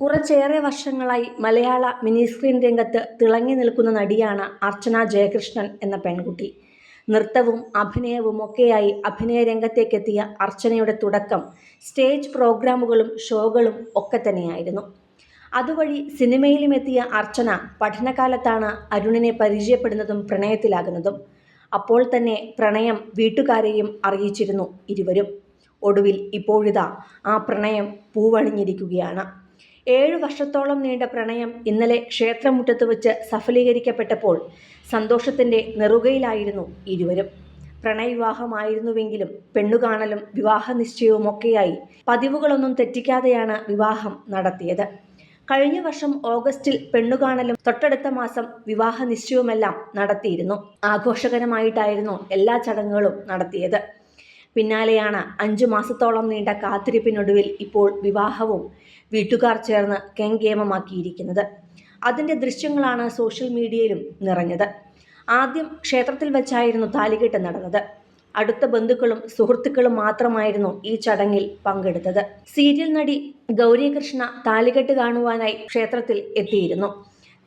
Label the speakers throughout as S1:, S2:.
S1: കുറച്ചേറെ വർഷങ്ങളായി മലയാള mini screen രംഗത്ത് തിളങ്ങി നിൽക്കുന്ന നടിയാണ് അർച്ചന ജയകൃഷ്ണൻ എന്ന പെൺകുട്ടി. നൃത്തവും അഭിനയവും ഒക്കെയായി അഭിനയ രംഗത്തേക്കെത്തിയ അർച്ചനയുടെ തുടക്കം സ്റ്റേജ് പ്രോഗ്രാമുകളും ഷോകളും ഒക്കെ തന്നെയായിരുന്നു. അതുവഴി സിനിമയിലും എത്തിയ അർച്ചന പഠനകാലത്താണ് അരുണിനെ പരിചയപ്പെടുന്നതും പ്രണയത്തിലാകുന്നതും. അപ്പോൾ തന്നെ പ്രണയം വീട്ടുകാരെയും അറിയിച്ചിരുന്നു ഇരുവരും. ഒടുവിൽ ഇപ്പോഴിതാ ആ പ്രണയം പൂവണിഞ്ഞിരിക്കുകയാണ്. ഏഴു വർഷത്തോളം നീണ്ട പ്രണയം ഇന്നലെ ക്ഷേത്രമുറ്റത്ത് വെച്ച് സഫലീകരിക്കപ്പെട്ടപ്പോൾ സന്തോഷത്തിന്റെ നെറുകയിലായിരുന്നു ഇരുവരും. പ്രണയവിവാഹമായിരുന്നുവെങ്കിലും പെണ്ണുകാണലും വിവാഹ നിശ്ചയവുമൊക്കെയായി പതിവുകളൊന്നും തെറ്റിക്കാതെയാണ് വിവാഹം നടത്തിയത്. കഴിഞ്ഞ വർഷം ഓഗസ്റ്റിൽ പെണ്ണുകാണലും തൊട്ടടുത്ത മാസം വിവാഹ നിശ്ചയവുമെല്ലാം നടത്തിയിരുന്നു. ആഘോഷകരമായിട്ടായിരുന്നു എല്ലാ ചടങ്ങുകളും നടത്തിയത്. പിന്നാലെയാണ് അഞ്ചു മാസത്തോളം നീണ്ട കാത്തിരിപ്പിനൊടുവിൽ ഇപ്പോൾ വിവാഹവും വീട്ടുകാർ ചേർന്ന് കെങ്കേമമാക്കിയിരിക്കുന്നത്. അതിന്റെ ദൃശ്യങ്ങളാണ് സോഷ്യൽ മീഡിയയിലും നിറഞ്ഞത്. ആദ്യം ക്ഷേത്രത്തിൽ വെച്ചായിരുന്നു താലികെട്ട് നടന്നത്. അടുത്ത ബന്ധുക്കളും സുഹൃത്തുക്കളും മാത്രമായിരുന്നു ഈ ചടങ്ങിൽ പങ്കെടുത്തത്. സീരിയൽ നടി ഗൗരികൃഷ്ണ താലികെട്ട് കാണുവാനായി ക്ഷേത്രത്തിൽ എത്തിയിരുന്നു.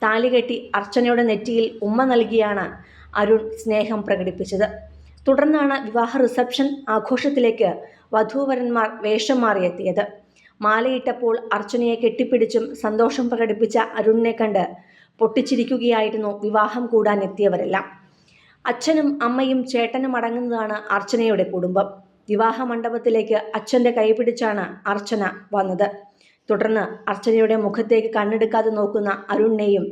S1: താലികെട്ടി അർച്ചനയുടെ നെറ്റിയിൽ ഉമ്മ നൽകിയാണ് അരുൺ സ്നേഹം പ്രകടിപ്പിച്ചത്. തുടർന്നാണ് വിവാഹ റിസപ്ഷൻ ആഘോഷത്തിലേക്ക് വധൂവരന്മാർ വേഷം മാറിയെത്തിയത് മാലയിട്ടപ്പോൾ അർച്ചനയെ കെട്ടിപ്പിടിച്ചും സന്തോഷം പ്രകടിപ്പിച്ച അരുണിനെ കണ്ട് പൊട്ടിച്ചിരിക്കുകയായിരുന്നു വിവാഹം കൂടാൻ എത്തിയവരെല്ലാം അച്ഛനും അമ്മയും ചേട്ടനും അടങ്ങുന്നതാണ് അർച്ചനയുടെ കുടുംബം. വിവാഹ മണ്ഡപത്തിലേക്ക് അച്ഛന്റെ കൈപിടിച്ചാണ് അർച്ചന വന്നത്. തുടർന്ന് അർച്ചനയുടെ മുഖത്തേക്ക് കണ്ണെടുക്കാതെ നോക്കുന്ന അരുണിനെയും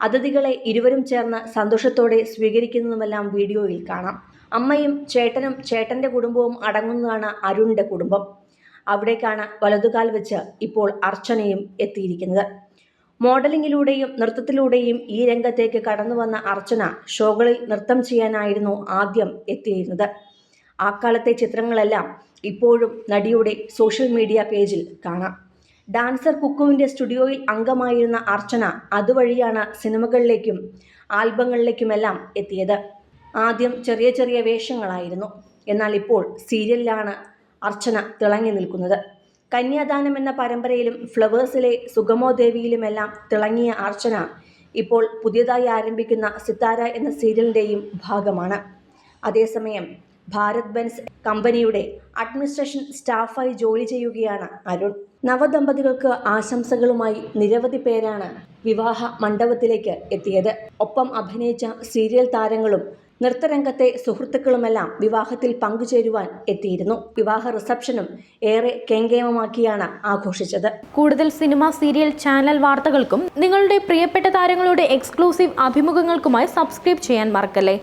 S1: അതിഥികളെ ഇരുവരും ചേർന്ന് സന്തോഷത്തോടെ സ്വീകരിക്കുന്നതുമെല്ലാം വീഡിയോയിൽ കാണാം. അമ്മയും ചേട്ടനും ചേട്ടന്റെ കുടുംബവും അടങ്ങുന്നതാണ് അരുണിന്റെ കുടുംബം. അവിടേക്കാണ് വലതുകാൽ വെച്ച് ഇപ്പോൾ അർച്ചനയും എത്തിയിരിക്കുന്നത്. മോഡലിങ്ങിലൂടെയും നൃത്തത്തിലൂടെയും ഈ രംഗത്തേക്ക് കടന്നു വന്ന അർച്ചന ഷോകളിൽ നൃത്തം ചെയ്യാനായിരുന്നു ആദ്യം എത്തിയിരുന്നത്. ആ കാലത്തെ ചിത്രങ്ങളെല്ലാം ഇപ്പോഴും നടിയുടെ സോഷ്യൽ മീഡിയ പേജിൽ കാണാം. ഡാൻസർ കുക്കുവിന്റെ സ്റ്റുഡിയോയിൽ അംഗമായിരുന്ന അർച്ചന അതുവഴിയാണ് സിനിമകളിലേക്കും ആൽബങ്ങളിലേക്കുമെല്ലാം എത്തിയത്. ആദ്യം ചെറിയ ചെറിയ വേഷങ്ങളായിരുന്നു. എന്നാൽ ഇപ്പോൾ സീരിയലിലാണ് അർച്ചന തിളങ്ങി നിൽക്കുന്നത്. കന്യാദാനം എന്ന പരമ്പരയിലും ഫ്ലവേഴ്സിലെ സുഗമോ ദേവിയിലുമെല്ലാം തിളങ്ങിയ അർച്ചന ഇപ്പോൾ പുതിയതായി ആരംഭിക്കുന്ന സിത്താര എന്ന സീരിയലിന്റെയും ഭാഗമാണ്. അതേസമയം ഭാരത് ബെൻസ് കമ്പനിയുടെ അഡ്മിനിസ്ട്രേഷൻ സ്റ്റാഫായി ജോലി ചെയ്യുകയാണ് അരുൺ. നവദമ്പതികൾക്ക് ആശംസകളുമായി നിരവധി പേരാണ് വിവാഹ മണ്ഡപത്തിലേക്ക് എത്തിയത്. ഒപ്പം അഭിനയിച്ച സീരിയൽ താരങ്ങളും നൃത്തരംഗത്തെ സുഹൃത്തുക്കളുമെല്ലാം വിവാഹത്തിൽ പങ്കുചേരുവാൻ എത്തിയിരുന്നു. വിവാഹ റിസപ്ഷനും ഏറെ കെങ്കേമമാക്കിയാണ് ആഘോഷിച്ചത്.
S2: കൂടുതൽ സിനിമ സീരിയൽ ചാനൽ വാർത്തകൾക്കും നിങ്ങളുടെ പ്രിയപ്പെട്ട താരങ്ങളുടെ എക്സ്ക്ലൂസീവ് അഭിമുഖങ്ങൾക്കുമായി സബ്സ്ക്രൈബ് ചെയ്യാൻ മറക്കല്ലേ?